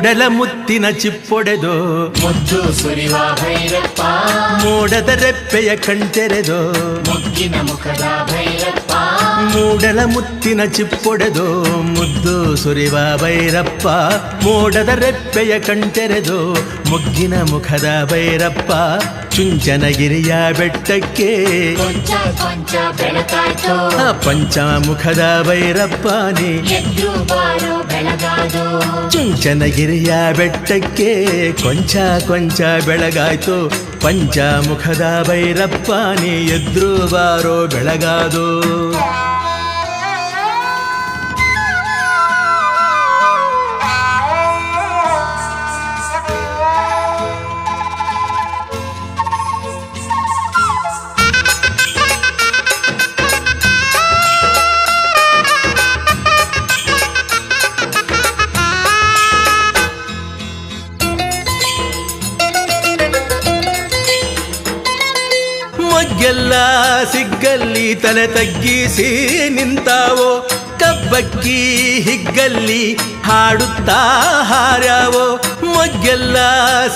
ಮೂಡಲ ಮುತ್ತಿನ ಚಿಪ್ಪೊಡೆದು. ಮುದ್ದು ಸುರಿವ ಭೈರಪ್ಪ. ಮೋಡದ ರೆಪ್ಪೆಯ ಕಣ್ತೆರೆದು. ಮುಗ್ಗಿನ ಮುಖದ ಭೈರಪ್ಪ. ಮೂಡಲ ಮುತ್ತಿನ ಚಿಪ್ಪೊಡೆದು ಮುದ್ದು ಸುರಿವ ಭೈರಪ್ಪ ಮೋಡದ ರೆಪ್ಪೆಯ ಕಣ್ತೆರೆದು ಮುಗ್ಗಿನ ಮುಖದ ಭೈರಪ್ಪ ಚುಂಚನಗಿರಿಯ ಬೆಟ್ಟಕ್ಕೆ. ಮುಖದ ಪಂಚಮುಖದ ಭೈರಪ್ಪ ನೀ ಎದ್ದು ಬಾರೋ ಬೆಳಗಾದು. ಚುಂಚನಗಿರಿಯ ಬೆಟ್ಟಕ್ಕೆ ಕೊಂಚ ಕೊಂಚ ಬೆಳಗಾಯ್ತು. ಪಂಚಮುಖದ ಭೈರಪ್ಪನೇ ಎದ್ರು ಬಾರೋ ಬೆಳಗಾದು. ಸಿಗ್ಗಲ್ಲಿ ತಲೆ ತಗ್ಗಿಸಿ ನಿಂತಾವೋ, ಕಬ್ಬಕ್ಕಿ ಹಿಗ್ಗಲ್ಲಿ ಹಾಡುತ್ತಾ ಹಾರ್ಯಾವೋ, ಮೊಗ್ಗೆಲ್ಲ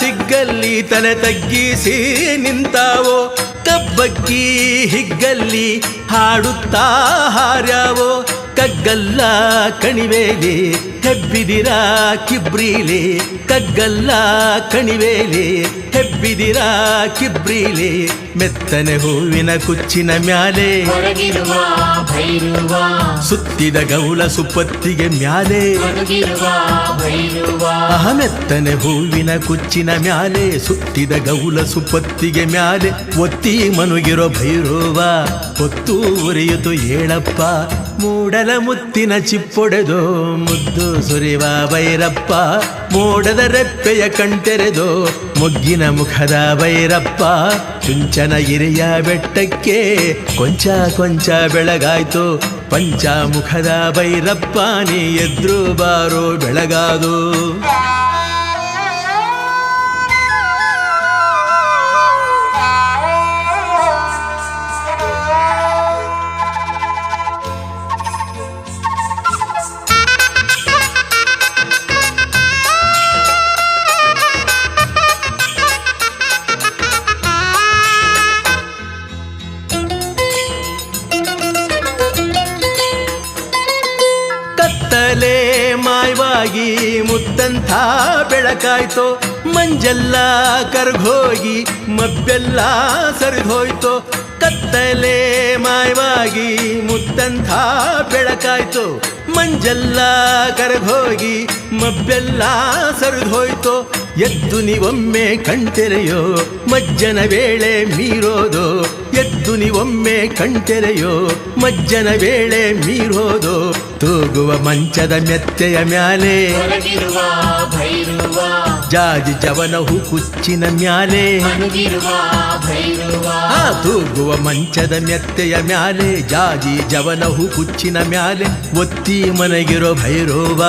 ಸಿಗ್ಗಲ್ಲಿ ತಲೆ ತಗ್ಗಿಸಿ ನಿಂತಾವೋ, ಕಬ್ಬಕ್ಕಿ ಹಿಗ್ಗಲ್ಲಿ ಹಾಡುತ್ತಾ ಹಾರ್ಯಾವೋ, ಕಗ್ಗಲ್ಲ ಕಣಿವೇಲಿ ಹೆಬ್ಬಿದಿರ ಕಿಬ್ರೀಲಿ ಕಗ್ಗಲ್ಲ ಕಣಿವೇಲಿ. ಹೆಬ್ಬಿದಿರ ಕಿಬ್ರೀಲಿ ಮೆತ್ತನೆ ಹೂವಿನ ಕುಚ್ಚಿನ ಮ್ಯಾಲೆ. ಸುತ್ತಿದ ಗೌಳ ಸುಪ್ಪತ್ತಿಗೆ ಮ್ಯಾಲೆ. ಅಹಮೆತ್ತನೆ ಭೈರುವ ಅಹ ಮೆತ್ತನೆ ಹೂವಿನ ಕುಚ್ಚಿನ ಮ್ಯಾಲೆ ಸುತ್ತಿದ ಗೌಳ ಸುಪತ್ತಿಗೆ ಮ್ಯಾಲೆ. ಒತ್ತಿ ಮನುಗಿರೋ ಭೈರವ ಹೊತ್ತು ಉರಿಯಿತು ಏಳಪ್ಪ. ಮೂಡಲ ಮುತ್ತಿನ ಚಿಪ್ಪೊಡೆದು ಮುದ್ದು ಸುರಿವ ಭೈರಪ್ಪ, ಮೋಡದ ರೆಪ್ಪೆಯ ಕಣ್ತೆರೆದು ಮುಗ್ಗಿನ ಮುಖದ ಭೈರಪ್ಪ. ಚುಂಚನಗಿರಿಯ ಬೆಟ್ಟಕ್ಕೆ ಕೊಂಚ ಕೊಂಚ ಬೆಳಗಾಯ್ತು, ಪಂಚಮುಖದ ಭೈರಪ್ಪ, ನೀ ಎದ್ರು ಬಾರೋ ಬೆಳಗಾದು. ಬೆಳಕಾಯ್ತೋ ಮಂಜೆಲ್ಲ ಕರ್ಗೋಗಿ ಮಬ್ಬೆಲ್ಲ ಸರಿದೋಯ್ತು ಕತ್ತಲೆ ಮಾಯವಾಗಿ ಮುತ್ತಂಥ ಬೆಳಕಾಯ್ತು ಮಂಜೆಲ್ಲ ಕರಗೋಗಿ ಮಬ್ಬೆಲ್ಲ ಸರಿದೋಯ್ತು ಎದ್ದು ನೀವೊಮ್ಮೆ ಕಣ್ತೆರೆಯೋ ಮಜ್ಜನ ವೇಳೆ ಮೀರೋದು ಎದ್ದು ನೀವೊಮ್ಮೆ ಕಣ್ತೆರೆಯೋ ಮಜ್ಜನ ವೇಳೆ ಮೀರೋದು ತೂಗುವ ಮಂಚದ ಮೆತ್ತೆಯ ಮ್ಯಾಲೆ ಜಾಜಿ ಜವನಹು ಕುಚ್ಚಿನ ಮ್ಯಾಲೆ ಆ ತೂಗುವ ಮಂಚದ ಮೆತ್ತೆಯ ಮ್ಯಾಲೆ ಜಾಜಿ ಜವನಹು ಕುಚ್ಚಿನ ಮ್ಯಾಲೆ ಒತ್ತಿ ಮನಗಿರೋ ಭೈರೋವ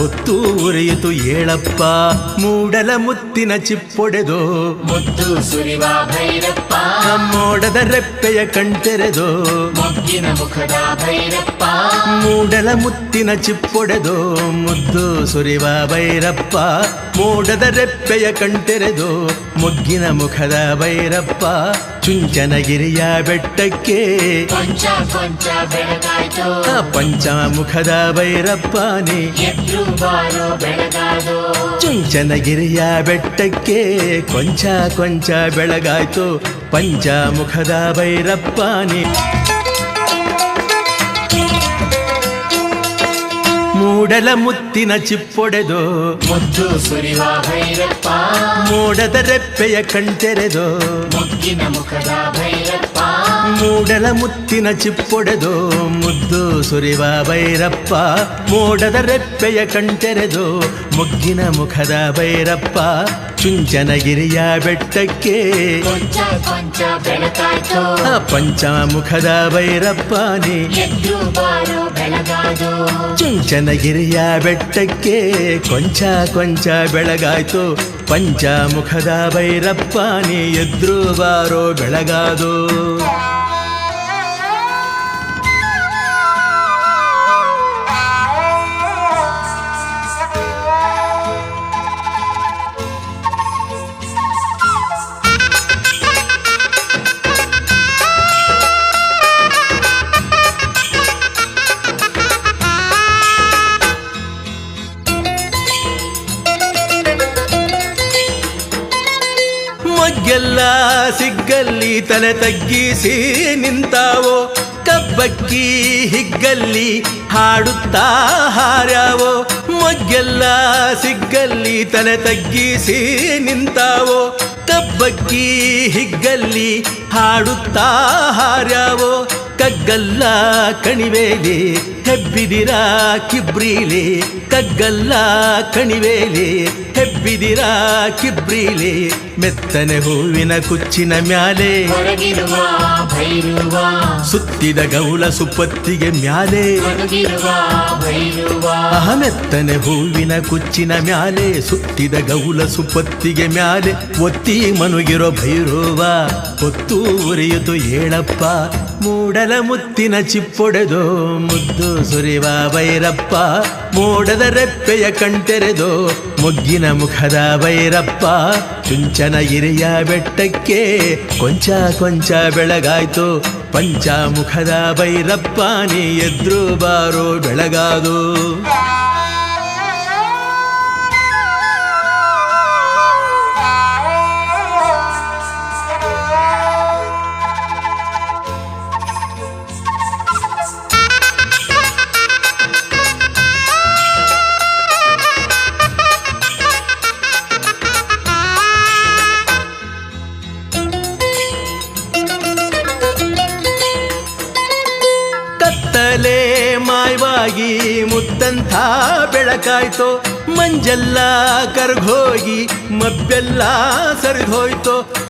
ಹೊತ್ತು ಉರಿಯಿತು ಏಳಪ್ಪ ಮೂಡಲ ಮುತ್ತಿನ ಚಿಪ್ಪೊಡೆದು. ಮುತ್ತು ಸುರಿವ ಭೈರಪ್ಪ ಮೋಡದ ರೆಪ್ಪೆಯ ಕಣ್ತೆರೆದು. ಮುಖದ ಭೈರಪ್ಪ ಮೂಡಲ ಮುತ್ತಿನ ಚಿಪ್ಪೊಡೆದು ಮುದ್ದು ಸುರಿವ ಭೈರಪ್ಪ ಮೋಡದ ರೆಪ್ಪೆಯ ಕಣ್ತೆರೆದು ಮುಗ್ಗಿನ ಮುಖದ ಭೈರಪ್ಪ ಚುಂಚನಗಿರಿಯ ಬೆಟ್ಟಕ್ಕೆ. ಕೊಂಚ ಕೊಂಚ ಬೆಳಗಾಯ್ತು. ಆ ಪಂಚಮುಖದ ಭೈರಪ್ಪ ನೀ ಎದ್ರು ಬಾರೋ ಚುಂಚನಗಿರಿಯ ಬೆಟ್ಟಕ್ಕೆ ಕೊಂಚ ಕೊಂಚ ಬೆಳಗಾಯ್ತು ಪಂಚಮುಖದ ನೀ ಮೂಡಲ ಮುತ್ತಿನ ಚಿಪ್ಪೊಡೆದು. ಮುದ್ದು ಸುರಿವ ಭೈರಪ್ಪ. ಮೂಡದ ರೆಪ್ಪೆಯ ಕಣ್ತೆರೆದು ಮುಗ್ಗಿನ ಮುಖದ ಭೈರಪ್ಪ. ಮೂಡಲ ಮುತ್ತಿನ ಚಿಪ್ಪೊಡೆದು. ಮುದ್ದು ಸುರಿವ ಭೈರಪ್ಪ. ಮೂಡದ ರೆಪ್ಪೆಯ ಕಣ್ತೆರೆದು ಮುಗ್ಗಿನ ಮುಖದ ಭೈರಪ್ಪ. ಚುಂಚನಗಿರಿಯ ಬೆಟ್ಟಕ್ಕೆ. ಕೊಂಚ ಕೊಂಚ ಬೆಳಕಾಯ್ತು. ಪಂಚಮುಖದ ಭೈರಪ್ಪನೇ. ಬಾರೋ ಬೆಳಗಾದು ಚುಂಚನಗಿರಿಯ ಬೆಟ್ಟಕ್ಕೆ ಕೊಂಚ ಕೊಂಚ ಬೆಳಗಾಯ್ತು. ಪಂಚಮುಖದ ಭೈರಪ್ಪನೇ ಎದ್ರು ಬಾರೋ ಬೆಳಗಾದು. ಸಿಗ್ಗಲ್ಲಿ ತಲೆ ತಗ್ಗಿಸಿ ನಿಂತಾವೋ, ಕಬ್ಬಕ್ಕಿ ಹಿಗ್ಗಲ್ಲಿ ಹಾಡುತ್ತಾ ಹಾರ್ಯಾವೋ, ಮೊಗ್ಗೆಲ್ಲ ಸಿಗ್ಗಲ್ಲಿ ತಲೆ ತಗ್ಗಿಸಿ ನಿಂತಾವೋ, ಕಬ್ಬಕ್ಕಿ ಹಿಗ್ಗಲ್ಲಿ ಹಾಡುತ್ತಾ ಹಾರ್ಯಾವೋ ಕಗ್ಗಲ್ಲ ಕಣಿವೇಲಿ ಹೆಬ್ಬಿದಿರ ಕಿಬ್ರೀಲಿ. ಕಗ್ಗಲ್ಲ ಕಣಿವೇಲಿ ಹೆಬ್ಬಿದಿರ ಕಿಬ್ರೀಲಿ. ಮೆತ್ತನೆ ಹೂವಿನ ಕುಚ್ಚಿನ ಮ್ಯಾಲೆ ಸುತ್ತಿದ ಗೌಳ ಸುಪ್ಪತ್ತಿಗೆ ಮ್ಯಾಲೆ ಅಹಮೆತ್ತನೆ ಹೂವಿನ ಕುಚ್ಚಿನ ಮ್ಯಾಲೆ ಸುತ್ತಿದ ಗೌಳ ಸುಪ್ಪತ್ತಿಗೆ ಮ್ಯಾಲೆ ಒತ್ತಿ ಮನುಗಿರೋ ಭೈರುವ ಹೊತ್ತು ಉರಿಯಿತು ಏಳಪ್ಪ. ಮೂಡಲ ಮುತ್ತಿನ ಚಿಪ್ಪೊಡೆದು ಮುದ್ದು ಸುರಿವ ಭೈರಪ್ಪ, ಮೂಡದ ರೆಪ್ಪೆಯ ಕಣ್ತೆರೆದು ಮುಗ್ಗಿನ ಮುಖದ ಭೈರಪ್ಪ. ಚುಂಚನ ಹಿರಿಯ ಬೆಟ್ಟಕ್ಕೆ ಕೊಂಚ ಕೊಂಚ ಬೆಳಗಾಯ್ತು ಪಂಚಮುಖದ ಭೈರಪ್ಪ, ನೀ ಎದ್ರು ಬಾರೋ ಬೆಳಗಾದು. ಮಾಯವಾಗಿ ಮುತ್ತಂಥ ಬೆಳಕಾಯ್ತೋ ಮಂಜೆಲ್ಲ ಕರ್ಗೋಗಿ ಮಬ್ಬೆಲ್ಲ ಸರಿದೋಯ್ತೋ